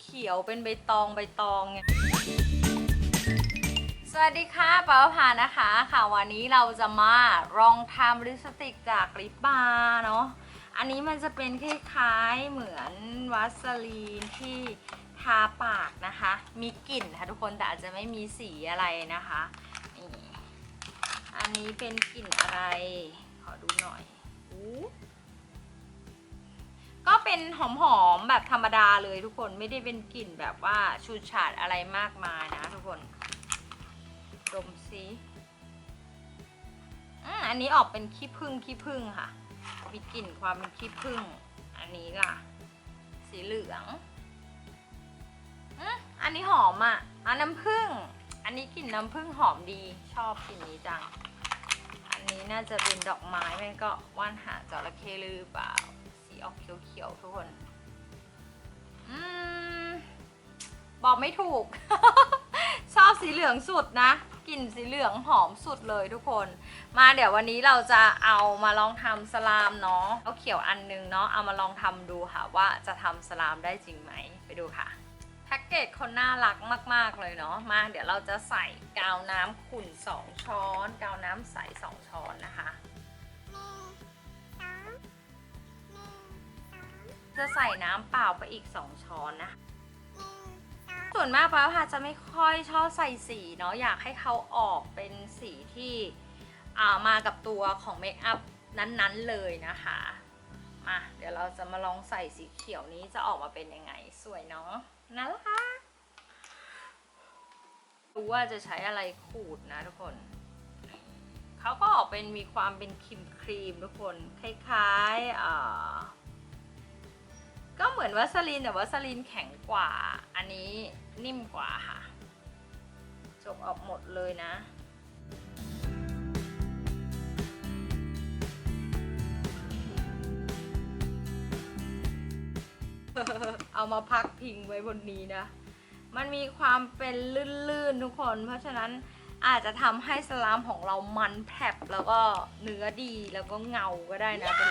เขียวๆ เป็นใบตองใบตองไงสวัสดีค่ะป้าพานะคะค่ะวันนี้เราจะมาลองทำลิปสติกจากลิปบาร์เนาะอันนี้มันจะเป็นคล้ายๆเหมือนวัสลีนที่ทาปากนะคะ มีกลิ่นค่ะทุกคนแต่อาจจะไม่มีสีอะไรนะคะนี่อันนี้เป็นกลิ่นอะไร ขอดูหน่อยอู้ เป็นหอมๆแบบธรรมดาเลยทุกคนไม่ได้เป็นกลิ่นแบบว่าชูดฉาดอะไรมากมายนะทุกคน ดมซิอันนี้ออกเป็นขี้ผึ้งขี้ผึ้งค่ะ มีกลิ่นความเป็นขี้ผึ้ง อันนี้ล่ะ สีเหลืองอันนี้หอมอะอันน้ำผึ้ง อันนี้กลิ่นน้ำผึ้งหอมดีชอบกลิ่นนี้จัง อันนี้น่าจะเป็นดอกไม้แม่ก็ว่านหางจระเข้หรือเปล่า ออกเขียวๆทุกคนอืมบอกไม่ถูก ชอบสีเหลืองสุดนะกลิ่นสีเหลืองหอมสุดเลยทุกคน มาเดี๋ยววันนี้เราจะเอามาลองทำสลามเนาะเอาเขียวอันนึงเนาะเอามาลองทำดูค่ะว่าจะทำสลามได้จริงไหมไปดูค่ะแพ็กเกจคนน่ารักมาก ๆ เลยเนาะมาเดี๋ยวเราจะใส่กาวน้ำขุ่น 2 ช้อน กาวน้ำใส 2 ช้อนนะคะ จะใส่น้ำเปล่าไปอีก 2 ช้อนนะคะส่วนมากป้าพาจะไม่ค่อยชอบใส่สีเนาะอยากให้เขาออกเป็นสีที่อ่ามากับตัวของเมคอัพนั้นๆเลยนะคะมาเดี๋ยวเราจะมาลองใส่สีเขียวนี้จะออกมาเป็นยังไงสวยเนาะน่ารักรู้ว่าจะใช้อะไรขูดนะทุกคนเขาก็ออกเป็นมีความเป็นครีมครีมๆทุกคน คล้ายๆอ่า ก็เหมือนวัสลีนแต่วัสลีนแข็งกว่า อันนี้นิ่มกว่าค่ะจบออกหมดเลยนะ เอามาพักพิงไว้บนนี้นะ มันมีความเป็นลื่นๆทุกคน เพราะฉะนั้นอาจจะทำให้สลามของเรามันแผลบแล้วก็เนื้อดีแล้วก็เงาก็ได้นะเป็น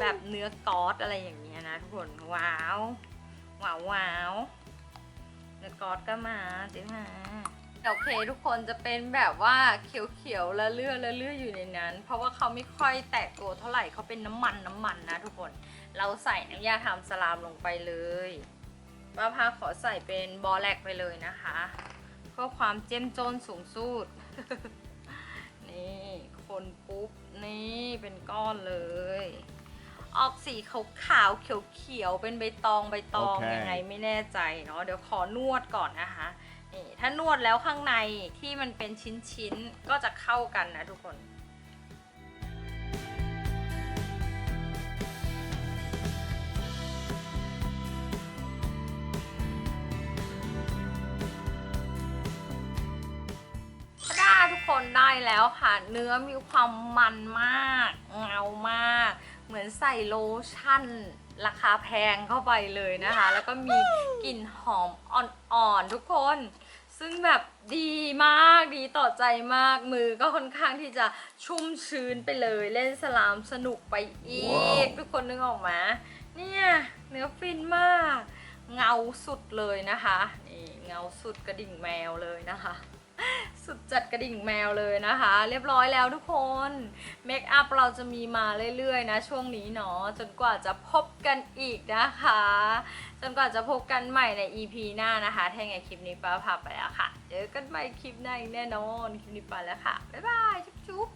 แบบเนื้อกอสอะไรอย่างเงี้ยนะทุกคนว้าวว้าวว้าวเนื้อกอสก็มาเจ๊มาโอเคทุกคนจะเป็นแบบว่าเขียวๆละเลือละเลืออยู่ในนั้น เพราะว่าเขาไม่ค่อยแตกตัวเท่าไหร่เขาเป็นน้ำมันน้ำมันนะทุกคน เราใส่น้ำยาทำสลามลงไปเลยป้าพาขอใส่เป็นบอแลกไปเลยนะคะเพื่อความเจ้มจนสูงสุดนี่คนปุ๊บนี่เป็นก้อนเลย ออกสีขาวขาวๆเขียวเขียวๆเป็นใบตองใบตองโอเค ยังไงไม่แน่ใจเนาะเดี๋ยวขอนวดก่อนนะคะนี่ถ้านวดแล้วข้างในที่มันเป็นชิ้นๆก็จะเข้ากันนะทุกคน ได้ทุกคนได้แล้วค่ะ เนื้อมีความมันมาก เงามาก เหมือนใส่โลชั่น ราคาแพงเข้าไปเลยนะคะ แล้วก็มีกลิ่นหอมอ่อนๆทุกคน ซึ่งแบบดีมากดีต่อใจมากมือก็ค่อนข้างที่จะชุ่มชื้นไปเลยเล่นสลามสนุกไปอีกว้าวทุกคนนึกออกไหมเนี่ยเนื้อฟินมาก เงาสุดเลยนะคะนี่เงาสุดกระดิ่งแมวเลยนะคะ สุดจัดกระดิ่งแมวเลยนะคะ เรียบร้อยแล้วทุกคนเมคอัพเราจะมีมาเรื่อยๆนะช่วงนี้เนาะจนกว่าจะพบกันอีกนะคะ จนกว่าจะพบกันใหม่ใน EP หน้านะคะถ้าอย่างไงคลิปนี้ป้าพาไปแล้วค่ะ เจอกันใหม่คลิปหน้าอีกแน่นอนคลิปนี้ไปแล้วค่ะ บ๊ายบาย จุ๊บ